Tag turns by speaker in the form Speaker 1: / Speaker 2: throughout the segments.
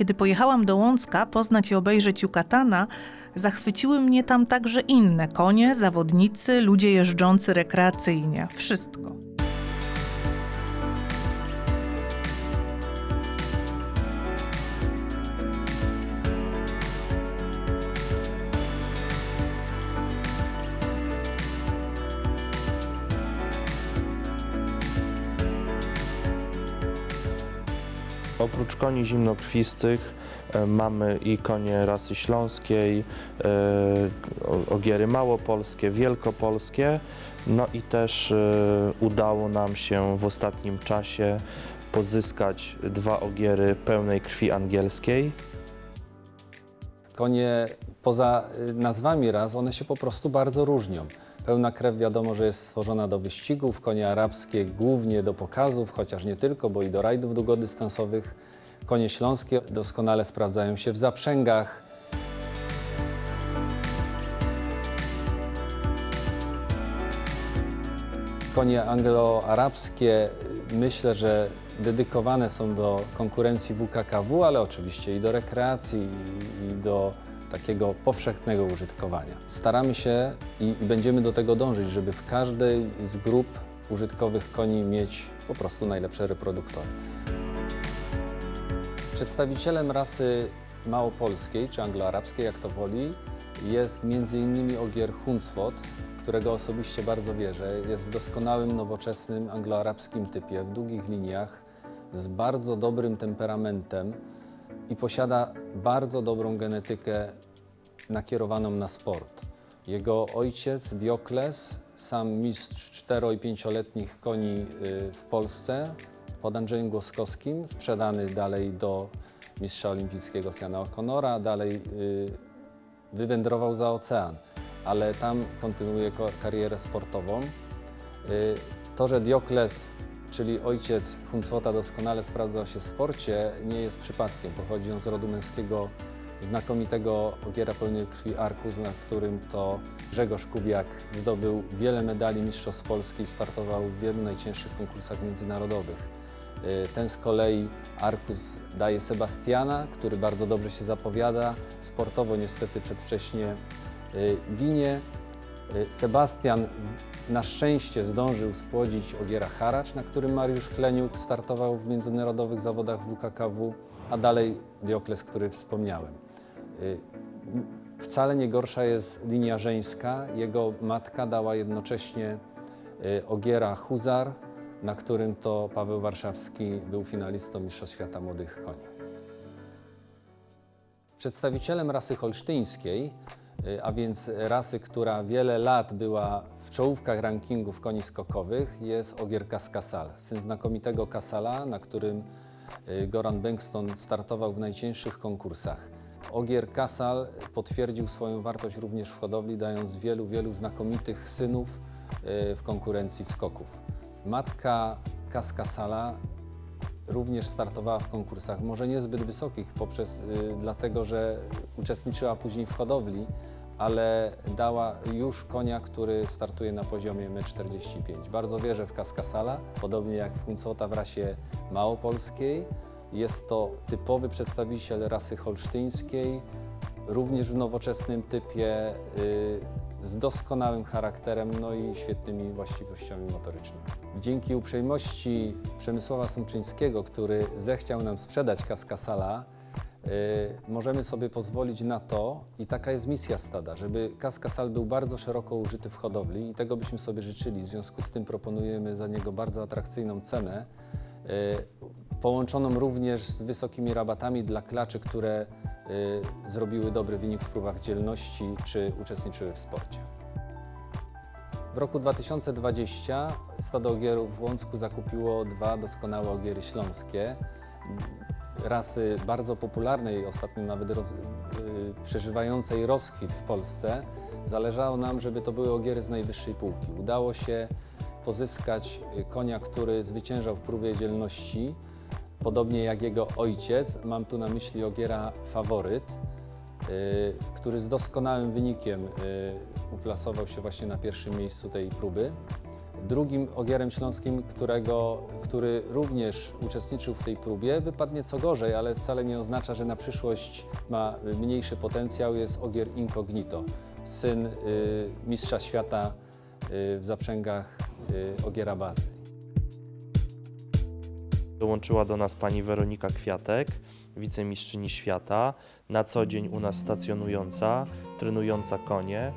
Speaker 1: Kiedy pojechałam do Łącka poznać i obejrzeć Yucatana, zachwyciły mnie tam także inne konie, zawodnicy, ludzie jeżdżący rekreacyjnie. Wszystko.
Speaker 2: Oprócz koni zimnokrwistych e, mamy i konie rasy śląskiej, e, ogiery małopolskie, wielkopolskie. No i też e, udało nam się w ostatnim czasie pozyskać dwa ogiery pełnej krwi angielskiej.
Speaker 3: Konie poza y, nazwami raz, one się po prostu bardzo różnią. Pełna krew wiadomo, że jest stworzona do wyścigów, konie arabskie głównie do pokazów, chociaż nie tylko, bo i do rajdów długodystansowych. Konie śląskie doskonale sprawdzają się w zaprzęgach. Konie anglo-arabskie myślę, że dedykowane są do konkurencji WKKW, ale oczywiście i do rekreacji, i do takiego powszechnego użytkowania. Staramy się i, i będziemy do tego dążyć, żeby w każdej z grup użytkowych koni mieć po prostu najlepsze reproduktory. Przedstawicielem rasy małopolskiej czy angloarabskiej, jak to woli, jest m.in. ogier Hunsfot, którego osobiście bardzo wierzę. Jest w doskonałym, nowoczesnym angloarabskim typie, w długich liniach, z bardzo dobrym temperamentem i posiada bardzo dobrą genetykę nakierowaną na sport. Jego ojciec Diokles, sam mistrz 4 i 5-letnich koni y, w Polsce, pod Andrzejem Głoskowskim, sprzedany dalej do mistrza olimpijskiego Jana O'Connora, dalej y, wywędrował za ocean, ale tam kontynuuje ko- karierę sportową. Y, To, że Diokles, czyli ojciec Huncwota doskonale sprawdzał się w sporcie, nie jest przypadkiem. Pochodzi on z rodu męskiego znakomitego ogiera pełnej krwi Arkus, na którym to Grzegorz Kubiak zdobył wiele medali mistrzostw Polski i startował w wielu najcięższych konkursach międzynarodowych. Y, Ten z kolei Arkus daje Sebastiana, który bardzo dobrze się zapowiada. Sportowo niestety przedwcześnie y, ginie. Y, Sebastian na szczęście zdążył spłodzić Ogiera Haracz, na którym Mariusz Kleniuk startował w międzynarodowych zawodach WKKW, a dalej Diokles, który wspomniałem. Y, Wcale nie gorsza jest linia żeńska. Jego matka dała jednocześnie y, Ogiera Huzar, na którym to Paweł Warszawski był finalistą Mistrzostw Świata Młodych Koni. Przedstawicielem rasy holsztyńskiej, a więc rasy, która wiele lat była w czołówkach rankingów koni skokowych, jest Ogier Kaskasal, syn znakomitego Kasala, na którym y, Goran Bengston startował w najcięższych konkursach. Ogier Kasal potwierdził swoją wartość również w hodowli, dając wielu, wielu znakomitych synów y, w konkurencji skoków. Matka Kaskasala również startowała w konkursach, może niezbyt wysokich, poprzez, y, dlatego że uczestniczyła później w hodowli, ale dała już konia, który startuje na poziomie 1,45 m. Bardzo wierzę w Kaskasala, podobnie jak w Huncota w rasie małopolskiej. Jest to typowy przedstawiciel rasy holsztyńskiej, również w nowoczesnym typie, y, z doskonałym charakterem, no i świetnymi właściwościami motorycznymi. Dzięki uprzejmości Przemysława Sumczyńskiego, który zechciał nam sprzedać Kaskasala, y, możemy sobie pozwolić na to, i taka jest misja stada, żeby Kaskasal był bardzo szeroko użyty w hodowli i tego byśmy sobie życzyli. W związku z tym proponujemy za niego bardzo atrakcyjną cenę, y, połączoną również z wysokimi rabatami dla klaczy, które y, zrobiły dobry wynik w próbach dzielności czy uczestniczyły w sporcie. W roku 2020 stado ogierów w Łącku zakupiło dwa doskonałe ogiery śląskie, rasy bardzo popularnej, ostatnio nawet roz, y, przeżywającej rozkwit w Polsce. Zależało nam, żeby to były ogiery z najwyższej półki. Udało się pozyskać konia, który zwyciężał w próbie dzielności, podobnie jak jego ojciec. Mam tu na myśli ogiera Faworyt, który z doskonałym wynikiem y, uplasował się właśnie na pierwszym miejscu tej próby. Drugim ogierem śląskim, którego, który również uczestniczył w tej próbie, wypadnie co gorzej, ale wcale nie oznacza, że na przyszłość ma mniejszy potencjał, jest ogier Incognito, syn y, mistrza świata y, w zaprzęgach y, ogiera bazy.
Speaker 2: Dołączyła do nas pani Weronika Kwiatek, wicemistrzyni świata, na co dzień u nas stacjonująca, trenująca konie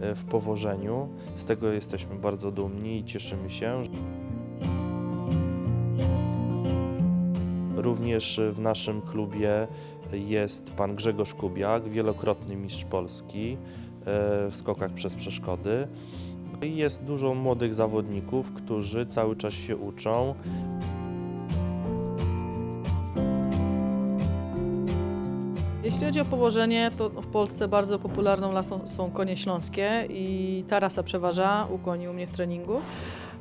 Speaker 2: e, w powożeniu. Z tego jesteśmy bardzo dumni i cieszymy się. Również w naszym klubie jest pan Grzegorz Kubiak, wielokrotny mistrz Polski e, w skokach przez przeszkody. Jest dużo młodych zawodników, którzy cały czas się uczą.
Speaker 4: Jeśli chodzi o położenie, to w Polsce bardzo popularną lasą są konie śląskie i ta rasa przeważa u koni u mnie w treningu.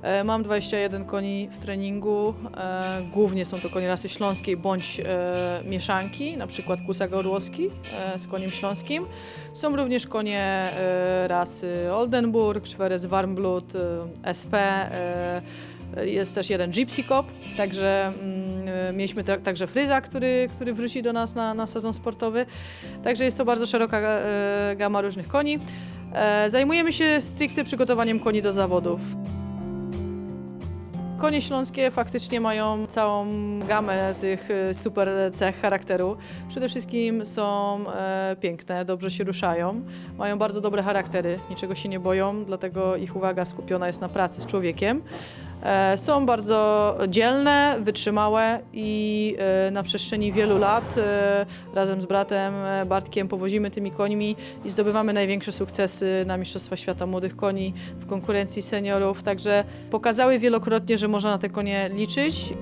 Speaker 4: E, Mam 21 koni w treningu, e, głównie są to konie rasy śląskiej bądź e, mieszanki, na przykład kusak orłowski z koniem śląskim. Są również konie rasy Oldenburg, Schweres Warmblut, SP, jest też jeden Gypsy Cop, także mm, mieliśmy ta, także Fryza, który, który wróci do nas na, na sezon sportowy. Także jest to bardzo szeroka e, gama różnych koni. E, zajmujemy się stricte przygotowaniem koni do zawodów. Konie śląskie faktycznie mają całą gamę tych e, super cech charakteru. Przede wszystkim są piękne, dobrze się ruszają, mają bardzo dobre charaktery, niczego się nie boją, dlatego ich uwaga skupiona jest na pracy z człowiekiem. E, Są bardzo dzielne, wytrzymałe i e, na przestrzeni wielu lat e, razem z bratem Bartkiem powozimy tymi końmi i zdobywamy największe sukcesy na Mistrzostwa Świata Młodych Koni w konkurencji seniorów. Także pokazały wielokrotnie, że można na te konie liczyć.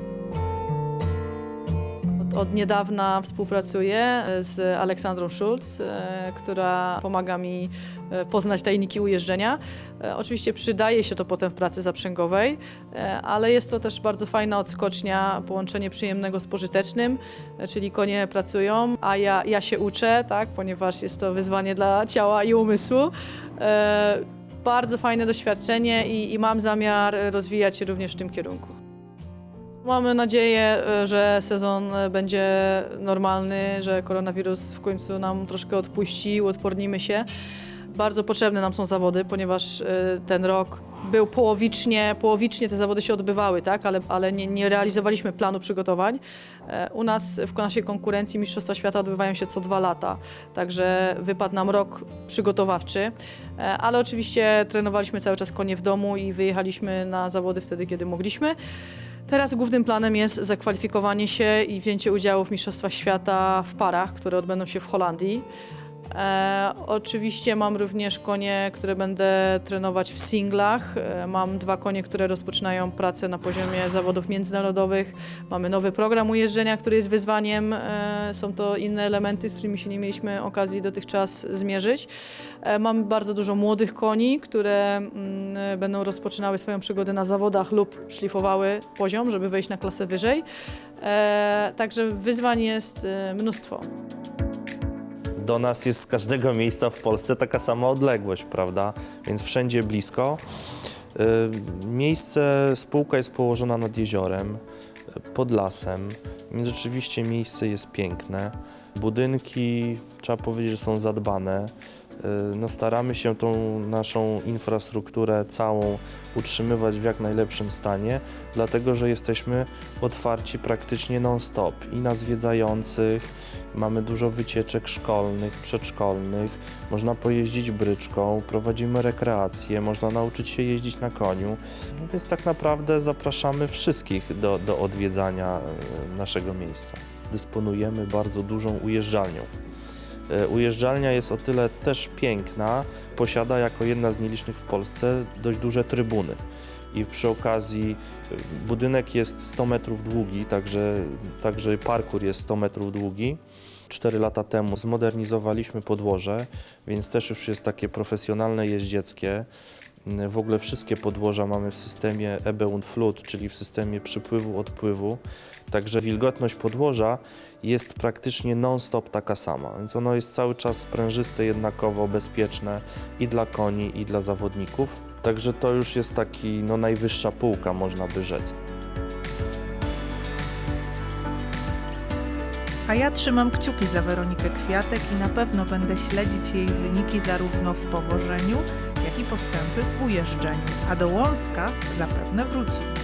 Speaker 4: Od, niedawna współpracuję z Aleksandrą Schulz, e, która pomaga mi e, poznać tajniki ujeżdżenia. E, Oczywiście przydaje się to potem w pracy zaprzęgowej, e, ale jest to też bardzo fajna odskocznia, połączenie przyjemnego z pożytecznym, e, czyli konie pracują, a ja, ja się uczę, tak, ponieważ jest to wyzwanie dla ciała i umysłu. E, Bardzo fajne doświadczenie i, i mam zamiar rozwijać się również w tym kierunku. Mamy nadzieję, e, że sezon e, będzie normalny, że koronawirus w końcu nam troszkę odpuści, uodpornimy się. Bardzo potrzebne nam są zawody, ponieważ e, ten rok był połowicznie, połowicznie te zawody się odbywały, tak? ale, ale nie, nie realizowaliśmy planu przygotowań. U nas w naszej konkurencji Mistrzostwa Świata odbywają się co dwa lata, także wypadł nam rok przygotowawczy, ale oczywiście trenowaliśmy cały czas konie w domu i wyjechaliśmy na zawody wtedy, kiedy mogliśmy. Teraz głównym planem jest zakwalifikowanie się i wzięcie udziału w Mistrzostwach Świata w parach, które odbędą się w Holandii. E, oczywiście mam również konie, które będę trenować w singlach. E, mam dwa konie, które rozpoczynają pracę na poziomie zawodów międzynarodowych. Mamy nowy program ujeżdżenia, który jest wyzwaniem. E, są to inne elementy, z którymi się nie mieliśmy okazji dotychczas zmierzyć. E, mam bardzo dużo młodych koni, które mm, będą rozpoczynały swoją przygodę na zawodach lub szlifowały poziom, żeby wejść na klasę wyżej. E, także wyzwań jest e, mnóstwo.
Speaker 2: Do nas jest z każdego miejsca w Polsce taka sama odległość, prawda? Więc wszędzie blisko. Y, Miejsce, spółka jest położona nad jeziorem, pod lasem, więc rzeczywiście miejsce jest piękne. Budynki, trzeba powiedzieć, że są zadbane. Y, No, staramy się tą naszą infrastrukturę całą utrzymywać w jak najlepszym stanie, dlatego że jesteśmy otwarci praktycznie non-stop i na zwiedzających, Mamy dużo wycieczek szkolnych, przedszkolnych, można pojeździć bryczką, prowadzimy rekreację, można nauczyć się jeździć na koniu. No więc tak naprawdę zapraszamy wszystkich do, do odwiedzania e, naszego miejsca. Dysponujemy bardzo dużą ujeżdżalnią. E, Ujeżdżalnia jest o tyle też piękna, posiada jako jedna z nielicznych w Polsce dość duże trybuny. I przy okazji e, budynek jest 100 metrów długi, także, także parkur jest 100 metrów długi. Cztery lata temu zmodernizowaliśmy podłoże, więc też już jest takie profesjonalne jeździeckie. Mm, W ogóle wszystkie podłoża mamy w systemie Ebe und Flut, czyli w systemie przypływu, odpływu. Także wilgotność podłoża jest praktycznie non-stop taka sama, więc ono jest cały czas sprężyste, jednakowo bezpieczne i dla koni, i dla zawodników. Także to już jest taki no, najwyższa półka, można by rzec.
Speaker 1: A ja trzymam kciuki za Weronikę Kwiatek i na pewno będę śledzić jej wyniki zarówno w powożeniu, jak i postępy w ujeżdżeniu. A do Łącka zapewne wróci.